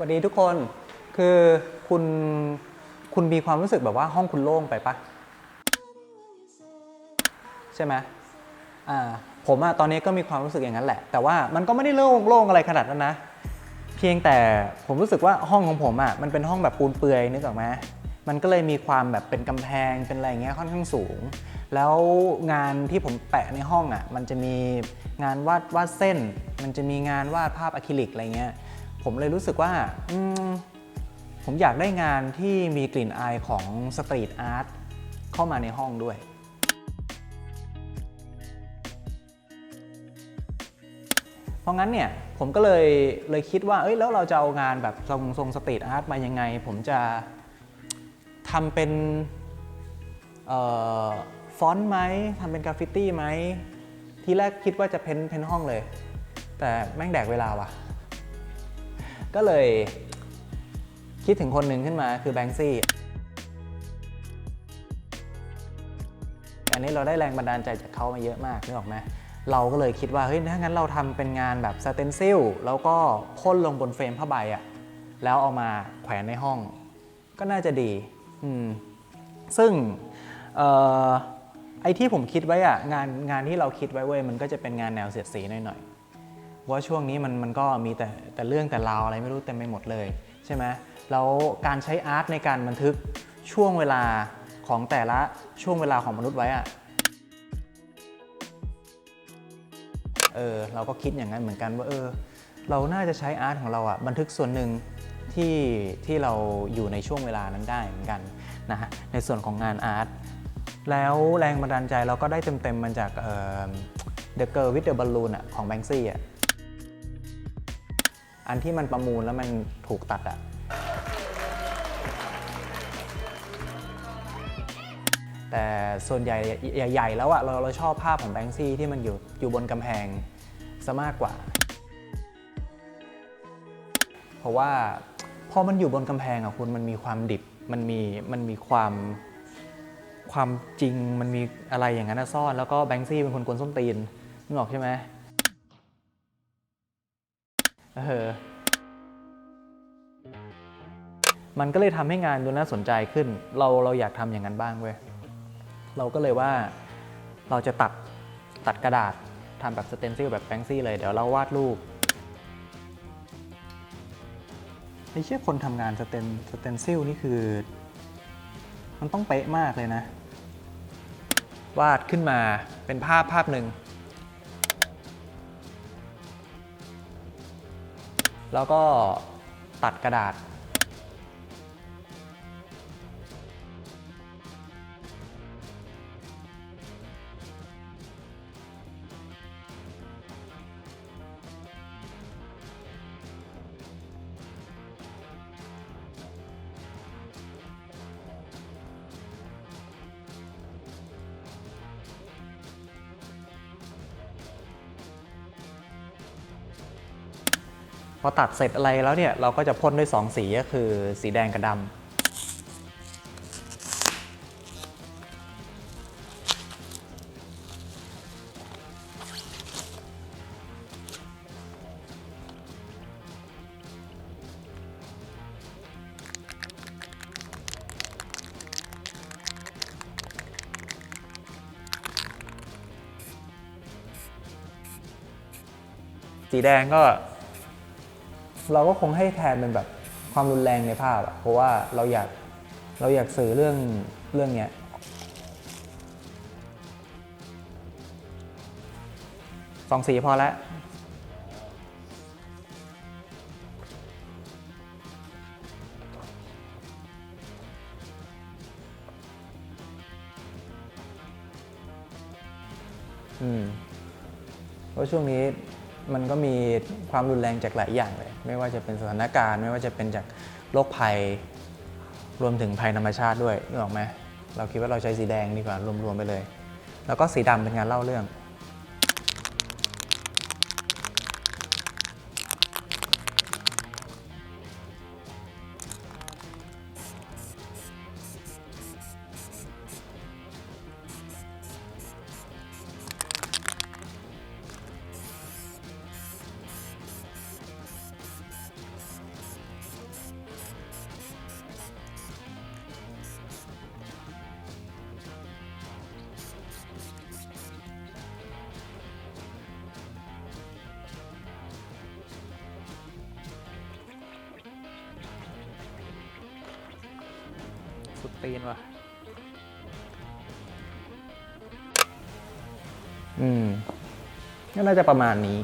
สวัสดีทุกคนคือคุณคุณมีความรู้สึกแบบว่าห้องคุณโล่งไปปะใช่ไหมอ่าผมอะตอนนี้ก็มีความรู้สึกอย่างนั้นแหละ แต่ว่ามันก็ไม่ได้โล่งโล่งอะไรขนาดนั้นนะ เพียงแต่ผมรู้สึกว่าห้องของผมอะมันเป็นห้องแบบปูนเปื่อยนึกออกไหมมันก็เลยมีความแบบเป็นกำแพงเป็นอะไรเงี้ยค่อนข้างสูง แล้วงานที่ผมแปะในห้องอะมันจะมีงานวาดวาดเส้น มันจะมีงานวาดภาพอะคริลิกอะไรเงี้ย ผมเลยรู้สึกว่าผมอยากได้งานที่มีกลิ่นอายของสตรีทอาร์ตเข้ามาในห้องด้วย เพราะงั้นเนี่ยผมก็เลยเลยคิดว่า เอ้ยแล้วเราจะเอางานแบบทรงทรงสตรีทอาร์ตมายังไง ผมจะทำเป็นฟอนต์ไหมทำเป็นกราฟฟิตี้ไหม ทีแรกคิดว่าจะเพ้นเพ้นห้องเลย แต่แม่งแดกเวลาว่ะ ก็เลยคิดถึงคนหนึ่งขึ้นมาคือแบงซี่อันนี้เราได้แรงบันดาลใจจากเขามาเยอะมากนึกออกไหมเราก็เลยคิดว่าเฮ้ยถ้างั้นเราทำเป็นงานแบบสเตนซิลแล้วก็พ่นลงบนเฟรมผ้าใบอะแล้วเอามาแขวนในห้อง ก็น่าจะดีอืมซึ่งออไอ้ที่ผมคิดไว้อะงานงานที่เราคิดไว้เว้ยมันก็จะเป็นงานแนวเสียดสีหน่อยๆ ว่าช่วงนี้มันมันก็มีแต่แต่เรื่องแต่ราวอะไรไม่รู้เต็มไปหมดเลยใช่ไหมแล้วการใช้อาร์ตในการบันทึกช่วงเวลาของแต่ละช่วงเวลาของมนุษย์ไว้อะเออเราก็คิดอย่างนั้นเหมือนกันว่าเออ เราน่าจะใช้อาร์ตของเราอะบันทึกส่วนหนึ่งที่ที่เราอยู่ในช่วงเวลานั้นได้เหมือนกันนะฮะในส่วนของงานอาร์ตแล้วแรงบันดาลใจเราก็ได้เต็มๆมาจากเอ่อ The Girl with the Balloon อะของแบงซี่อะ อันที่มันประมูลแล้วมันถูกตัดอะแต่ส่วนใหญ่ใหญ่ ๆ แล้วอะเราเราชอบภาพของแบงซี่ที่มันอยู่อยู่บนกำแพงซะมากกว่า เพราะว่าพอมันอยู่บนกำแพงอะคุณมันมีความดิบมันมีมันมีความความจริงมันมีอะไรอย่างนั้นนะซ่อน แล้วก็แบงซี่เป็นคนกวนส้นตีนนึกออกใช่ไหม เออมันก็เลยทำให้งานดูน่าสนใจขึ้น เราเราอยากทำอย่างนั้นบ้างเว้ย เราก็เลยว่าเราจะตัดตัดกระดาษทำแบบสเตนซิลแบบแบงซี่เลย เดี๋ยวเราวาดรูปไอ้เชี่ยคนทำงานสเตนสเตนซิลนี่คือ มันต้องเป๊ะมากเลยนะ วาดขึ้นมาเป็นภาพภาพหนึ่ง แล้วก็ตัดกระดาษ พอตัดเสร็จอะไรแล้วเนี่ยเราก็จะพ่นด้วย2สีก็คือสีแดงกับดำสีแดงก็ เราก็คงให้แทนเป็นแบบความรุนแรงในภาพอะเพราะว่าเราอยากเราอยากสื่อเรื่องเรื่องเนี้ยสองสีพอแล้วอืมเพราะช่วงนี้ มันก็มีความรุนแรงจากหลายอย่างเลย ไม่ว่าจะเป็นสถานการณ์ไม่ว่าจะเป็นจากโรคภัย รวมถึงภัยธรรมชาติด้วยนึกออกไหมเราคิดว่าเราใช้สีแดงดีกว่ารวมๆไปเลย แล้วก็สีดำเป็นงานเล่าเรื่อง สุดตีนว่ะ อืมก็น่าจะประมาณนี้